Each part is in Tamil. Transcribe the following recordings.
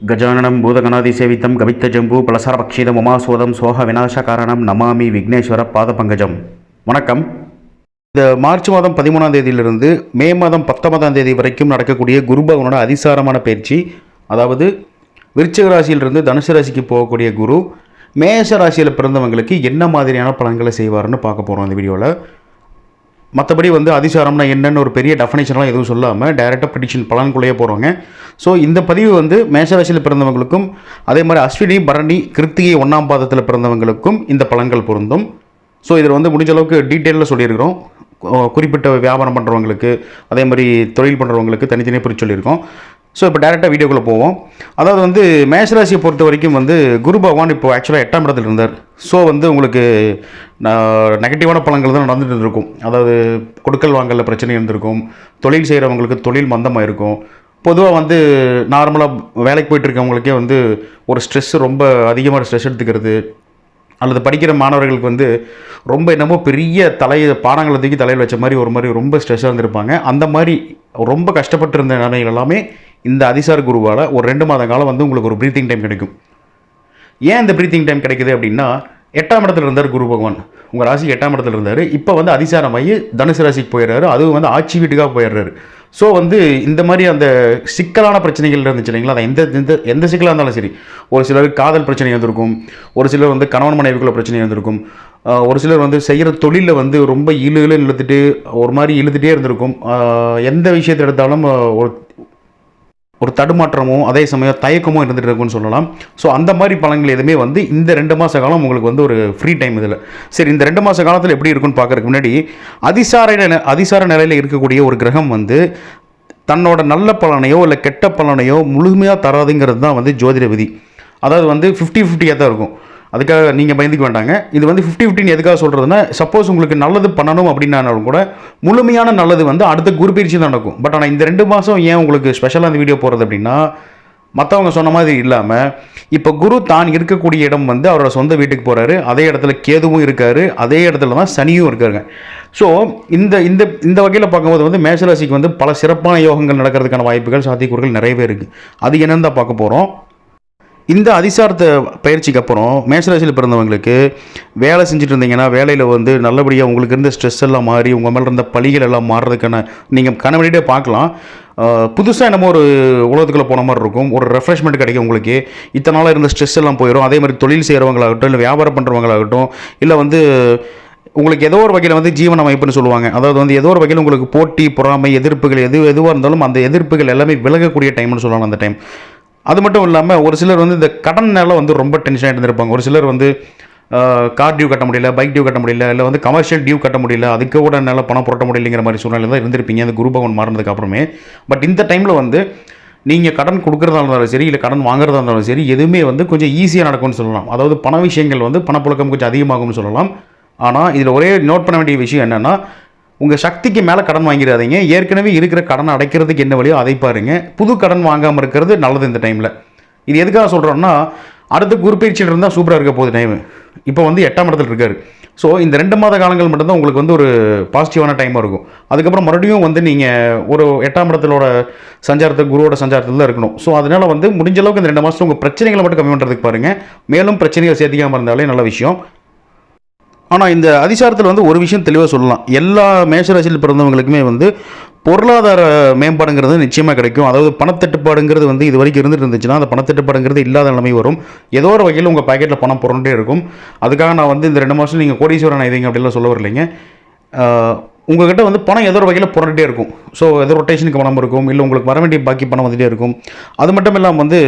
கஜானனம் பூதகணாதி சேவித்தம் கவித்த ஜம்பு பலசாரபக்ஷிதம் உமாசோதம் சோக விநாசகாரணம் நமாமி விக்னேஸ்வர பாத பங்கஜம் வணக்கம். இந்த மார்ச் மாதம் பதிமூணாம் தேதியிலிருந்து மே மாதம் பத்தொன்பதாம் தேதி வரைக்கும் நடக்கக்கூடிய குருபவனோட அதிசாரமான பயிற்சி அதாவது விருச்சிக ராசியிலிருந்து தனுசு ராசிக்கு போகக்கூடிய குரு மேச ராசியில் பிறந்தவங்களுக்கு என்ன மாதிரியான பலன்களை செய்வார்னு பார்க்க போகிறோம் அந்த வீடியோவில் மற்றபடி வந்து அதிசாரம்னா என்னென்னு ஒரு பெரிய டெஃபனேஷன்லாம் எதுவும் சொல்லாமல் டைரெக்டாக ப்ரிடிக்ஷன் பலன்குள்ளேயே போகிறோங்க ஸோ இந்த பதிவு வந்து மேஷராசியில் பிறந்தவங்களுக்கும் அதே மாதிரி அஸ்வினி பரணி கிருத்திகை ஒன்றாம் பாதத்தில் பிறந்தவங்களுக்கும் இந்த பலன்கள் பொருந்தும். ஸோ இதில் வந்து முடிஞ்ச அளவுக்கு டீட்டெயிலில் சொல்லியிருக்கிறோம். குறிப்பிட்ட வியாபாரம் பண்ணுறவங்களுக்கு அதே மாதிரி தொழில் பண்ணுறவங்களுக்கு தனித்தனியாக பிரிச்சு சொல்லியிருக்கோம். ஸோ இப்போ டேரெக்டாக வீடியோக்குள்ளே போவோம். அதாவது வந்து மேஷராசியை பொறுத்த வரைக்கும் வந்து குரு பகவான் இப்போ ஆக்சுவலாக எட்டாம் இடத்துல இருந்தார். ஸோ வந்து உங்களுக்கு நெகட்டிவான பழங்கள் தான் நடந்துட்டு இருந்திருக்கும். அதாவது கொடுக்கல் வாங்கல பிரச்சனை இருந்திருக்கும். தொழில் செய்கிறவங்களுக்கு தொழில் மந்தமாக இருக்கும் பொதுவாக வந்து நார்மலாக வேலைக்கு போயிட்டு இருக்கவங்களுக்கே வந்து ஒரு ஸ்ட்ரெஸ் ரொம்ப அதிகமாக ஸ்ட்ரெஸ் எடுத்துக்கிறது. அல்லது படிக்கிற மாணவர்களுக்கு வந்து ரொம்ப என்னமோ பெரிய தலையை பாடங்களை தூக்கி தலையில் வச்ச மாதிரி ஒரு மாதிரி ரொம்ப ஸ்ட்ரெஸ்ஸாக இருந்திருப்பாங்க. அந்த மாதிரி ரொம்ப கஷ்டப்பட்டு இருந்த எல்லாமே இந்த அதிசார குருவால் ஒரு ரெண்டு மாத காலம் வந்து உங்களுக்கு ஒரு ப்ரீத்திங் டைம் கிடைக்கும். ஏன் இந்த ப்ரீத்திங் டைம் கிடைக்குது அப்படின்னா எட்டாம் இடத்துல இருந்தார் குரு பகவான். உங்கள் ராசிக்கு எட்டாம் இடத்துல இருந்தார். இப்போ வந்து அதிசாரமாகி தனுசு ராசிக்கு போயிடுறாரு. அதுவும் வந்து ஆட்சி வீட்டுக்காக போயிடுறாரு. ஸோ வந்து இந்த மாதிரி அந்த சிக்கலான பிரச்சனைகள் இருந்துச்சு இல்லைங்களா? அது எந்த எந்த எந்த சிக்கலாக இருந்தாலும் சரி. ஒரு சிலருக்கு காதல் பிரச்சனை இருந்திருக்கும் ஒரு சிலர் வந்து கணவன் மனைவிக்குள்ள பிரச்சனை இருந்திருக்கும் ஒரு சிலர் வந்து செய்கிற தொழிலில் வந்து ரொம்ப இழு இழுன்னு இழுத்துட்டு ஒரு மாதிரி இழுத்துட்டே இருந்திருக்கும். எந்த விஷயத்தை எடுத்தாலும் ஒரு ஒரு தடுமாற்றமும் அதே சமயம் தயக்கமும் இருந்துட்டு இருக்கும்னு சொல்லலாம். ஸோ அந்த மாதிரி பழங்கள் எதுவுமே வந்து இந்த ரெண்டு மாத காலம் உங்களுக்கு வந்து ஒரு ஃப்ரீ டைம் இதில். சரி இந்த ரெண்டு மாத காலத்தில் எப்படி இருக்குன்னு பார்க்கறதுக்கு முன்னாடி அதிசார நில- அதிசார நிலையில் இருக்கக்கூடிய ஒரு கிரகம் வந்து தன்னோட நல்ல பலனையோ இல்லை கெட்ட பலனையோ முழுமையாக தராதுங்கிறது தான் வந்து ஜோதிட விதி. அதாவது வந்து ஃபிஃப்டி ஃபிஃப்டியாக தான் இருக்கும். அதுக்காக நீங்கள் பயந்துக்க வேண்டாங்க. இது வந்து ஃபிஃப்டி ஃபிஃப்டின் எதுக்காக சொல்கிறதுனா சப்போஸ் உங்களுக்கு நல்லது பண்ணணும் அப்படின்னாலும் கூட முழுமையான நல்லது வந்து அடுத்த குரு பயிற்சி தான் நடக்கும். பட் ஆனால் இந்த ரெண்டு மாதம் ஏன் உங்களுக்கு ஸ்பெஷலாக அந்த வீடியோ போகிறது அப்படின்னா மற்றவங்க சொன்ன மாதிரி இல்லாமல் இப்போ குரு தான் இருக்கக்கூடிய இடம் வந்து அவரோட சொந்த வீட்டுக்கு போகிறாரு அதே இடத்துல கேதுவும் இருக்காரு. அதே இடத்துல தான் சனியும் இருக்காருங்க. ஸோ இந்த இந்த இந்த வகையில் பார்க்கும்போது வந்து மேசராசிக்கு வந்து பல சிறப்பான யோகங்கள் நடக்கிறதுக்கான வாய்ப்புகள் சாத்தியக்கூறுகள் நிறையவே இருக்குது அது என்னன்னு தான் பார்க்க போகிறோம் இந்த அதிசாரத்தை பயிற்சிக்கு அப்புறம் மேஷராசியில் பிறந்தவங்களுக்கு வேலை செஞ்சுட்டு இருந்தீங்கன்னா வேலையில் வந்து நல்லபடியாக உங்களுக்கு இருந்த ஸ்ட்ரெஸ் எல்லாம் மாறி உங்கள் மேலே இருந்த பழிகள் எல்லாம் மாறுறதுக்கான நீங்கள் கனவடியே பார்க்கலாம். புதுசாக என்னமோ ஒரு உலகத்துக்குள்ளே போன மாதிரி இருக்கும். ஒரு ரெஃப்ரெஷ்மெண்ட் கிடைக்கும் உங்களுக்கு. இத்தனை நாளாக இருந்த ஸ்ட்ரெஸ் எல்லாம் போயிடும் அதே மாதிரி தொழில் செய்கிறவங்களாகட்டும் இல்லை வியாபாரம் பண்ணுறவங்களாகட்டும் இல்லை வந்து உங்களுக்கு ஏதோ ஒரு வகையில் வந்து ஜீவன அமைப்புன்னு சொல்லுவாங்க. அதாவது வந்து ஏதோ ஒரு வகையில் உங்களுக்கு போட்டி பொறாமை எதிர்ப்புகள் எது எதுவாக இருந்தாலும் அந்த எதிர்ப்புகள் எல்லாமே விலகக்கூடிய டைம்னு சொல்லலாம் அந்த டைம் அது மட்டும் இல்லாமல் ஒரு சிலர் வந்து இந்த கடன்னால வந்து ரொம்ப டென்ஷனாக இருந்திருப்பாங்க. ஒரு சிலர் வந்து கார் டியூ கட்ட முடியல பைக் டியூ கட்ட முடியல இல்லை வந்து கமர்ஷியல் டியூ கட்ட முடியல அதுக்கு கூட என்னால் பணம் புரட்ட முடியலைங்கிற மாதிரி சூழ்நிலை தான் இருந்திருப்பீங்க. அந்த குரு பகவான் மாறினதுக்கு அப்புறமே. பட் இந்த டைமில் வந்து நீங்கள் கடன் கொடுக்குறதா இருந்தாலும் சரி இல்லை கடன் வாங்குறதா இருந்தாலும் சரி எதுவுமே வந்து கொஞ்சம் ஈஸியாக நடக்கும்னு சொல்லலாம். அதாவது பண விஷயங்கள் வந்து பணப்புழக்கம் கொஞ்சம் அதிகமாகும்னு சொல்லலாம். ஆனால் இதில் ஒரே நோட் பண்ண வேண்டிய விஷயம் என்னென்னா உங்கள் சக்திக்கு மேலே கடன் வாங்கிடாதீங்க ஏற்கனவே இருக்கிற கடன் அடைக்கிறதுக்கு என்ன வழியோ அதை பாருங்கள் புது கடன் வாங்காமல் இருக்கிறது நல்லது இந்த டைமில் இது எதுக்காக சொல்கிறோம்னா அடுத்த குருப்பயிற்சியில் இருந்தால் சூப்பராக இருக்க போகுது டைம் இப்போ வந்து எட்டாம் இடத்துல இருக்கார். ஸோ இந்த ரெண்டு மாத காலங்கள் மட்டும்தான் உங்களுக்கு வந்து ஒரு பாசிட்டிவான டைமாக இருக்கும். அதுக்கப்புறம் மறுபடியும் வந்து நீங்கள் ஒரு எட்டாம் இடத்திலோட சஞ்சாரத்தை குருவோட சஞ்சாரத்தில் தான் இருக்கணும். ஸோ அதனால் வந்து முடிஞ்ச அளவுக்கு இந்த ரெண்டு மாதத்தில் உங்கள் பிரச்சனைகளை மட்டும் கம்மி பண்ணுறதுக்கு பாருங்கள் மேலும் பிரச்சனைகள் சேர்த்திக்காமல் இருந்தாலே நல்ல விஷயம். ஆனால் இந்த அதிசாரத்தில் வந்து ஒரு விஷயம் தெளிவாக சொல்லலாம். எல்லா மேஷராசியில் பிறந்தவங்களுக்குமே வந்து பொருளாதார மேம்பாடுங்கிறது நிச்சயமாக கிடைக்கும். அதாவது பணத்தட்டுப்பாடுங்கிறது வந்து இது வரைக்கும் இருந்துட்டு இருந்துச்சுன்னா அந்த பணத்தட்டுப்பாடுங்கிறது இல்லாத நிலைமை வரும். ஏதோ ஒரு வகையில் உங்கள் பாக்கெட்டில் பணம் புரண்டே இருக்கும். அதுக்காக நான் வந்து இந்த ரெண்டு மாதம் நீங்கள் கோடீஸ்வரன் ஆயிடுங்க அப்படிலாம் சொல்ல வரலைங்க. உங்கள்கிட்ட வந்து பணம் ஏதோ ஒரு வகையில் புரண்டே இருக்கும். ஸோ ஏதோ ரொட்டேஷனுக்கு பணம் இருக்கும். இல்லை உங்களுக்கு வர வேண்டிய பாக்கி பணம் வந்துகிட்டே இருக்கும். அது மட்டும் இல்லாமல் வந்து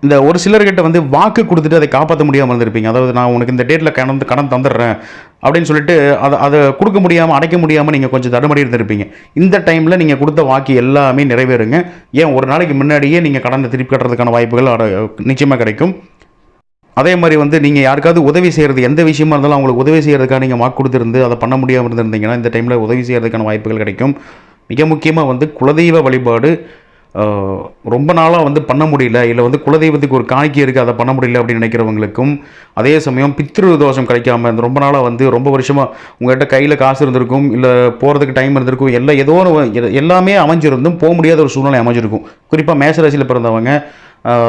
இந்த ஒரு சிலர்கிட்ட வந்து வாக்கு கொடுத்துட்டு அதை காப்பாற்ற முடியாமல் இருந்திருப்பீங்க. அதாவது நான் உனக்கு இந்த டேட்டில் கடன் கடன் தந்துடுறேன் அப்படின்னு சொல்லிட்டு அதை அதை கொடுக்க முடியாமல் அடைக்க முடியாமல் நீங்கள் கொஞ்சம் தடுமாறி இருந்திருப்பீங்க. இந்த டைமில் நீங்கள் கொடுத்த வாக்கு எல்லாமே நிறைவேறுங்க. ஏன் ஒரு நாளைக்கு முன்னாடியே நீங்கள் கடனை திருப்பி கட்டுறதுக்கான வாய்ப்புகள் அட- நிச்சயமாக கிடைக்கும். அதே மாதிரி வந்து நீங்கள் யாருக்காவது உதவி செய்கிறது எந்த விஷயமா இருந்தாலும் அவங்களுக்கு உதவி செய்கிறதுக்காக நீங்கள் வாக்கு கொடுத்துருந்து அதை பண்ண முடியாமல் இருந்திருந்தீங்கன்னா இந்த டைமில் உதவி செய்கிறதுக்கான வாய்ப்புகள் கிடைக்கும். மிக முக்கியமாக வந்து குலதெய்வ வழிபாடு ரொம்ப நாளாக வந்து பண்ண முடியல. இல்லை வந்து குலதெய்வத்துக்கு ஒரு காணிக்கை இருக்குது அதை பண்ண முடியல அப்படின்னு நினைக்கிறவங்களுக்கும் அதே சமயம் பித்ரு தோஷம் கிடைக்காம இந்த ரொம்ப நாளாக வந்து ரொம்ப வருஷமாக உங்கள்கிட்ட கையில் காசு இருந்திருக்கும் இல்லை போகிறதுக்கு டைம் இருந்திருக்கும் எல்லாம் ஏதோ ஒரு எல்லாமே அமைஞ்சிருந்தும் போக முடியாத ஒரு சூழ்நிலை அமைஞ்சிருக்கும். குறிப்பாக மேசராசியில் பிறந்தவங்க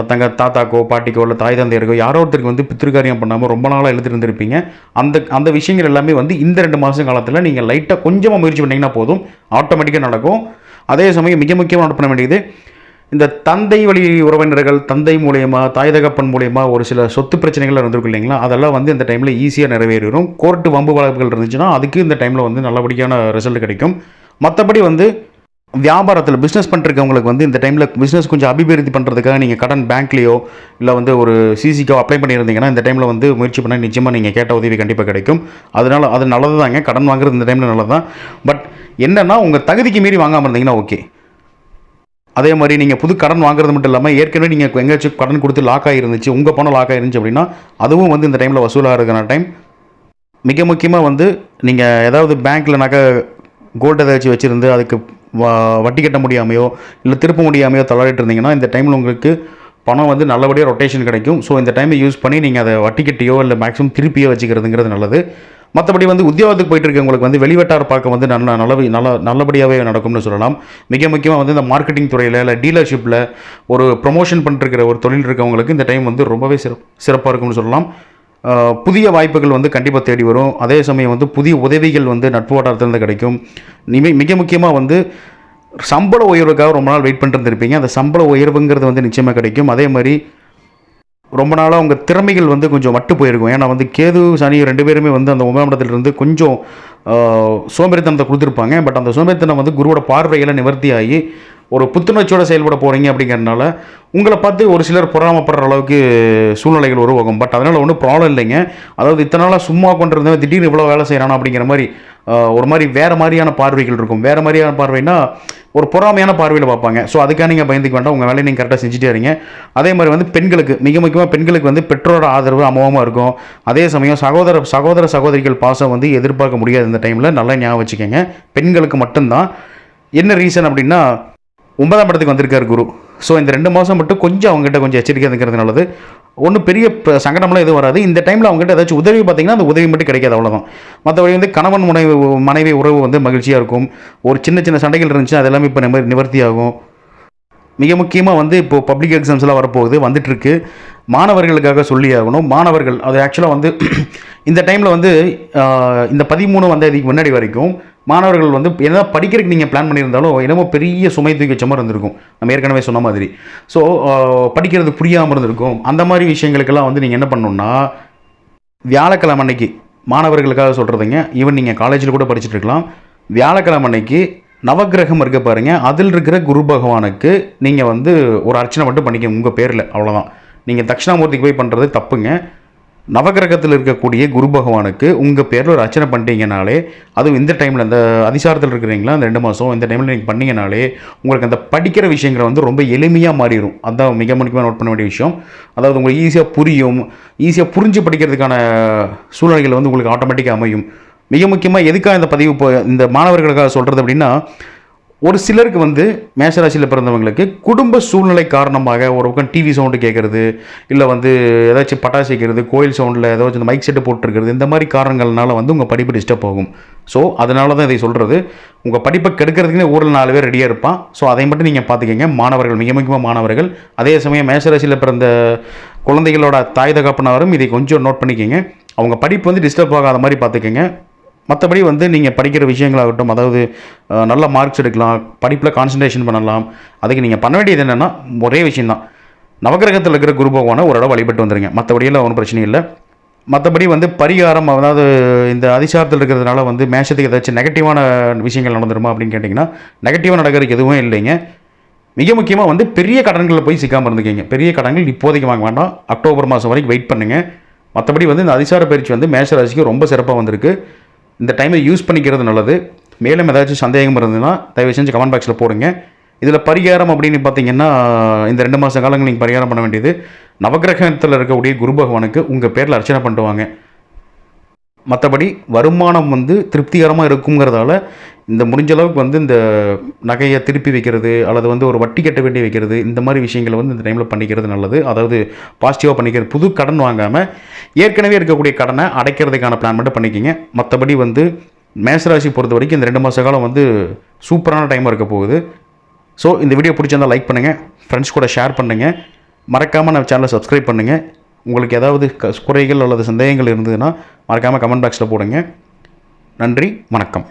தங்க தாத்தாக்கோ பாட்டிக்கோ இல்லை தாய் தந்தையருக்கோ யாரோ ஒருத்தருக்கு வந்து பித்திருக்காரியம் பண்ணாமல் ரொம்ப நாளாக எழுதிட்டு இருந்திருப்பீங்க. அந்த அந்த விஷயங்கள் எல்லாமே வந்து இந்த ரெண்டு மாதம் காலத்தில் நீங்கள் லைட்டாக கொஞ்சமாக முயற்சி பண்ணிங்கன்னா போதும். ஆட்டோமேட்டிக்காக நடக்கும். அதே சமயம் மிக முக்கியமாக நோட் பண்ண வேண்டியது இந்த தந்தை வழி உறவினர்கள் தந்தை மூலயமா தாய் தகப்பன் மூலயமா ஒரு சில சொத்து பிரச்சனைகள் இருந்திருக்கும் இல்லைங்களா? அதெல்லாம் வந்து இந்த டைமில் ஈஸியாக நிறைவேறும் கோர்ட்டு வம்பு வழக்குகள் இருந்துச்சுன்னா அதுக்கு இந்த டைமில் வந்து நல்லபடியான ரிசல்ட் கிடைக்கும். மற்றபடி வந்து வியாபாரத்தில் பிஸ்னஸ் பண்ணிருக்கவங்களுக்கு வந்து இந்த டைமில் பிஸ்னஸ் கொஞ்சம் அபிவிருத்தி பண்ணுறதுக்காக நீங்கள் கடன் பேங்க்லேயோ இல்லை வந்து ஒரு சிசிக்கோ அப்ளை பண்ணியிருந்தீங்கன்னா இந்த டைமில் வந்து முயற்சி பண்ணால் நிச்சயமாக நீங்கள் கேட்ட உதவி கண்டிப்பாக கிடைக்கும். அதனால் அது நல்லது தாங்க கடன் வாங்குறது இந்த டைமில் நல்லது தான் பட் என்னென்னா உங்கள் தகுதிக்கு மீறி வாங்காமல் இருந்தீங்கன்னா ஓகே அதே மாதிரி நீங்கள் புது கடன் வாங்குறது மட்டும் இல்லாமல் ஏற்கனவே நீங்கள் எங்கேயாச்சும் கடன் கொடுத்து லாக் ஆகிருந்துச்சு உங்கள் பணம் லாக் ஆகிருந்துச்சு அப்படின்னா அதுவும் வந்து இந்த டைமில் வசூலாகிறதுக்கான டைம் மிக முக்கியமாக வந்து நீங்கள் ஏதாவது பேங்க்கில் நகை கோல்டு ஏதாச்சும் வச்சுருந்து அதுக்கு வட்டி கட்ட முடியாமையோ இல்லை திருப்ப முடியாமையோ தள்ளாடிட்டு இருந்தீங்கன்னா இந்த டைமில் உங்களுக்கு பணம் வந்து நல்லபடியாக ரொட்டேஷன் கிடைக்கும். ஸோ இந்த டைமை யூஸ் பண்ணி நீங்கள் அதை வட்டி கட்டியோ இல்லை மேக்ஸிமம் திருப்பியோ வச்சுக்கிறதுங்கிறது நல்லது. மற்றபடி வந்து உத்தியோகத்துக்கு போயிட்டு இருக்கவங்களுக்கு வந்து வெளிவட்டார பார்க்க வந்து நல்ல நல்ல நல்ல நல்லபடியாகவே நடக்கும்னு சொல்லலாம். மிக முக்கியமாக வந்து இந்த மார்க்கெட்டிங் துறையில் இல்லை டீலர்ஷிப்பில் ஒரு ப்ரொமோஷன் பண்ணிருக்கிற ஒரு தொழில் இருக்கவங்களுக்கு இந்த டைம் வந்து ரொம்பவே சிறப் சிறப்பாக இருக்கும்னு சொல்லலாம். புதிய வாய்ப்புகள் வந்து கண்டிப்பாக தேடி வரும். அதே சமயம் வந்து புதிய உதவிகள் வந்து நட்பு வட்டாரத்திலிருந்து கிடைக்கும். நிமி மிக முக்கியமாக வந்து சம்பள உயர்வுக்காக ரொம்ப நாள் வெயிட் பண்ணிட்டு இருந்திருப்பீங்க. அந்த சம்பள உயர்வுங்கிறது வந்து நிச்சயமாக கிடைக்கும். அதே மாதிரி ரொம்ப நாளாக அவங்க திறமைகள் வந்து கொஞ்சம் மட்டு போயிருக்கும். ஏன்னா வந்து கேது சனி ரெண்டு பேருமே வந்து அந்த ஒன்பதாம் இருந்து கொஞ்சம் சோம்பேறித்தனத்தை கொடுத்துருப்பாங்க. பட் அந்த சோம்பேறித்தனம் வந்து குருவோட பார்வையில் நிவர்த்தி ஆகி ஒரு புத்துணர்ச்சியோட செயல்பட போகிறீங்க அப்படிங்கிறதுனால உங்களை பார்த்து ஒரு சிலர் பொறாமப்படுற அளவுக்கு சூழ்நிலைகள் உருவாகும். பட் அதனால் ஒன்றும் ப்ராப்ளம் இல்லைங்க. அதாவது இத்தனை நாளாக சும்மா கொண்டிருந்தவன் திடீர்னு இவ்வளோ வேலை செய்கிறானா அப்படிங்கிற மாதிரி ஒரு மாதிரி வேறு மாதிரியான பார்வைகள் இருக்கும். வேறு மாதிரியான பார்வைனா ஒரு பொறாமையான பார்வையில் பார்ப்பாங்க. ஸோ அதுக்காக நீங்கள் பயந்துக்க வேண்டாம். உங்கள் வேலையை நீங்கள் கரெக்டாக செஞ்சுட்டே இருங்க. அதே மாதிரி வந்து பெண்களுக்கு மிக முக்கியமாக பெண்களுக்கு வந்து பெற்றோரோட ஆதரவு அமோகமாக இருக்கும். அதே சமயம் சகோதர சகோதர சகோதரிகள் பாசம் வந்து எதிர்பார்க்க முடியாது. இந்த டைமில் நல்லா ஞாபகம் வச்சுக்கோங்க. பெண்களுக்கு மட்டும்தான். என்ன ரீசன் அப்படின்னா ஒன்பதாம் இடத்துக்கு வந்திருக்கார் குரு. ஸோ இந்த ரெண்டு மாதம் மட்டும் கொஞ்சம் அவங்ககிட்ட கொஞ்சம் எச்சரிக்கை இருக்கிறது நல்லது. ஒன்றும் பெரிய சங்கடம்லாம் எதுவும் வராது. இந்த டைமில் அவங்ககிட்ட ஏதாச்சும் உதவி பார்த்தீங்கன்னா அந்த உதவி மட்டும் கிடைக்காது அவ்வளோதான் மற்றபடி வந்து கணவன் மனைவி மனைவி உறவு வந்து மகிழ்ச்சியாக இருக்கும். ஒரு சின்ன சின்ன சண்டைகள் இருந்துச்சு அது எல்லாமே இப்போ நிவர்த்தி ஆகும் மிக முக்கியமாக வந்து இப்போது பப்ளிக் எக்ஸாம்ஸ்லாம் வரப்போகுது வந்துட்டுருக்கு மாணவர்களுக்காக சொல்லி ஆகணும். மாணவர்கள் அது ஆக்சுவலாக வந்து இந்த டைமில் வந்து இந்த பதிமூணு வந்த இதுக்கு முன்னாடி வரைக்கும் மாணவர்கள் வந்து என்ன படிக்கிறதுக்கு நீங்கள் பிளான் பண்ணியிருந்தாலும் என்னமோ பெரிய சுமை தூக்கி வச்ச மாதிரி இருந்திருக்கும். நம்ம ஏற்கனவே சொன்ன மாதிரி. ஸோ படிக்கிறது புரியாமல் இருந்திருக்கும். அந்த மாதிரி விஷயங்களுக்கெல்லாம் வந்து நீங்கள் என்ன பண்ணணும்னா வியாழக்கிழமை அன்னைக்கு மாணவர்களுக்காக சொல்கிறதுங்க ஈவன் நீங்கள் காலேஜில் கூட படிச்சுட்டு இருக்கலாம். வியாழக்கிழமை அன்னைக்கு நவக்கிரகம் இருக்க பாருங்கள் அதில் இருக்கிற குரு பகவானுக்கு நீங்கள் வந்து ஒரு அர்ச்சனை மட்டும் பண்ணிக்க உங்கள் பேரில். அவ்வளோதான் நீங்கள் தட்சிணாமூர்த்திக்கு போய் பண்ணுறது தப்புங்க. நவக்கிரகத்தில் இருக்கக்கூடிய குரு பகவானுக்கு உங்கள் பேரில் ஒரு அர்ச்சனை பண்ணிட்டீங்கனாலே அதுவும் இந்த டைமில் அந்த அதிசாரத்தில் இருக்கிறீங்களா அந்த ரெண்டு மாதம் இந்த டைமில் நீங்கள் பண்ணிங்கனாலே உங்களுக்கு அந்த படிக்கிற விஷயங்கள் வந்து ரொம்ப எளிமையாக மாறிடும் அதுதான் மிக முக்கியமாக நோட் பண்ண வேண்டிய விஷயம். அதாவது உங்களுக்கு ஈஸியாக புரியும் ஈஸியாக புரிஞ்சு படிக்கிறதுக்கான சூழ்நிலைகள் வந்து உங்களுக்கு ஆட்டோமேட்டிக்காக அமையும். மிக முக்கியமாக எதுக்காக இந்த பதிவு இப்போ இந்த மாணவர்களுக்காக சொல்கிறது அப்படின்னா ஒரு சிலருக்கு வந்து மேஷராசியில் பிறந்தவங்களுக்கு குடும்ப சூழ்நிலை காரணமாக ஒரு பக்கம் டிவி சவுண்டு கேட்குறது இல்லை வந்து ஏதாச்சும் பட்டாசு வைக்கிறது கோயில் சவுண்டில் ஏதாச்சும் இந்த மைக் செட்டு போட்டுருக்கிறது இந்த மாதிரி காரணங்கள்னால வந்து உங்கள் படிப்பு டிஸ்டர்ப் ஆகும். ஸோ அதனால தான் இதை சொல்கிறது உங்கள் படிப்பை கெடுக்கிறதுக்குனே ஊரில் நாலு பேர் ரெடியாக இருப்பான். ஸோ அதை மட்டும் நீங்கள் பார்த்துக்கங்க மாணவர்கள் மிக முக்கியமாக மாணவர்கள். அதே சமயம் மேஷராசியில் பிறந்த குழந்தைகளோட தாய் தகப்பனாரும் இதை கொஞ்சம் நோட் பண்ணிக்கோங்க. அவங்க படிப்பு வந்து டிஸ்டர்ப் ஆகாத மாதிரி பார்த்துக்கோங்க மற்றபடி வந்து நீங்கள் படிக்கிற விஷயங்களாகட்டும் அதாவது நல்ல மார்க்ஸ் எடுக்கலாம் படிப்பில் கான்சன்ட்ரேஷன் பண்ணலாம் அதுக்கு நீங்கள் பண்ண வேண்டியது என்னென்னா ஒரே விஷயந்தான் நவகிரகத்தில் இருக்கிற குரு பகவானை ஒரு வழிபட்டு வந்துருங்க. மற்றபடியெல்லாம் ஒன்றும் பிரச்சனை இல்லை. மற்றபடி வந்து பரிகாரம் அதாவது இந்த அதிசாரத்தில் இருக்கிறதுனால வந்து மேஷத்துக்கு ஏதாச்சும் நெகட்டிவான விஷயங்கள் நடந்துருமா அப்படின்னு கேட்டிங்கன்னா நெகட்டிவாக நடக்கிறதுக்கு எதுவும் இல்லைங்க. மிக முக்கியமாக வந்து பெரிய கடன்களில் போய் சிக்காமல் இருந்துக்கிங்க. பெரிய கடன்கள் இப்போதைக்கு வாங்க வேண்டாம். அக்டோபர் மாதம் வரைக்கும் வெயிட் பண்ணுங்கள் மற்றபடி வந்து இந்த அதிசார பயிற்சி வந்து மேஷ ராசிக்கு ரொம்ப சிறப்பாக வந்திருக்கு. இந்த டைமை யூஸ் பண்ணிக்கிறது நல்லது. மேலும் ஏதாச்சும் சந்தேகம் இருந்ததுன்னா தயவு செஞ்சு கமெண்ட் பாக்ஸில் போடுங்க. இதில் பரிகாரம் அப்படின்னு பார்த்தீங்கன்னா இந்த ரெண்டு மாத காலங்கள் நீங்கள் பரிகாரம் பண்ண வேண்டியது. நவகிரகத்தில் இருக்கக்கூடிய குரு பகவானுக்கு உங்கள் பேரில் அர்ச்சனை பண்ணிட்டு வாங்க மற்றபடி வருமானம் வந்து திருப்திகரமாக இருக்குங்கிறதால இந்த முடிஞ்ச அளவுக்கு வந்து இந்த நகையை திருப்பி வைக்கிறது அல்லது வந்து ஒரு வட்டி கட்ட வேண்டி வைக்கிறது இந்த மாதிரி விஷயங்களை வந்து இந்த டைமில் பண்ணிக்கிறது நல்லது. அதாவது பாசிட்டிவாக பண்ணிக்கிறது புது கடன் வாங்காமல் ஏற்கனவே இருக்கக்கூடிய கடனை அடைக்கிறதுக்கான பிளான் மட்டும் பண்ணிக்கிங்க. மற்றபடி வந்து மேசராசி பொறுத்த வரைக்கும் இந்த ரெண்டு மாத காலம் வந்து சூப்பரான டைமாக இருக்க போகுது. ஸோ இந்த வீடியோ பிடிச்சிருந்தா லைக் பண்ணுங்கள் ஃப்ரெண்ட்ஸ் கூட ஷேர் பண்ணுங்கள் மறக்காமல் நம்ம சேனலை சப்ஸ்கிரைப் பண்ணுங்கள் உங்களுக்கு ஏதாவது க குறைகள் அல்லது சந்தேகங்கள் இருந்ததுன்னா மறக்காமல் கமெண்ட் பாக்ஸில் போடுங்க. நன்றி வணக்கம்.